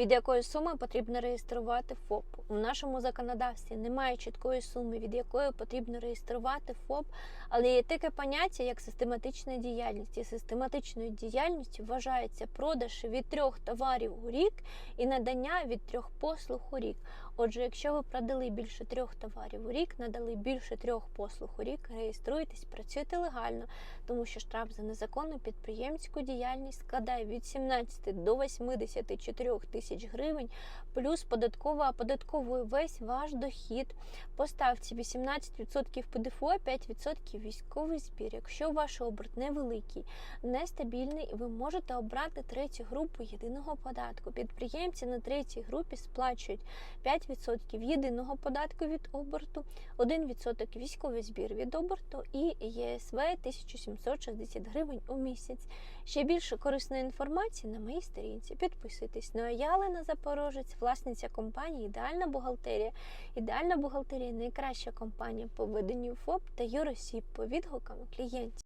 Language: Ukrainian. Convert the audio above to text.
від якої суми потрібно реєструвати ФОП. У нашому законодавстві немає чіткої суми, від якої потрібно реєструвати ФОП, але є таке поняття, як систематична діяльність. І систематичною діяльністю вважається продаж від трьох товарів у рік і надання від трьох послуг у рік. Отже, якщо ви продали більше трьох товарів у рік, надали більше трьох послуг у рік, реєструйтесь, працюйте легально, тому що штраф за незаконну підприємську діяльність складає від 17 до 84 тисяч гривень, плюс податкова оподатковує весь ваш дохід. Поставці 18% ПДФО, 5% військовий збір. Якщо ваш оберт невеликий, нестабільний, ви можете обрати третю групу єдиного податку. Підприємці на третій групі сплачують 5% єдиного податку від оберту, 1% військовий збір від оберту і ЄСВ 1760 гривень у місяць. Ще більше корисної інформації на моїй сторінці. Підписуйтесь. Ну а я Олена Запорожець, власниця компанії Ідеальна бухгалтерія. Ідеальна бухгалтерія найкраща компанія по веденню ФОП та юросіб по відгукам клієнтів.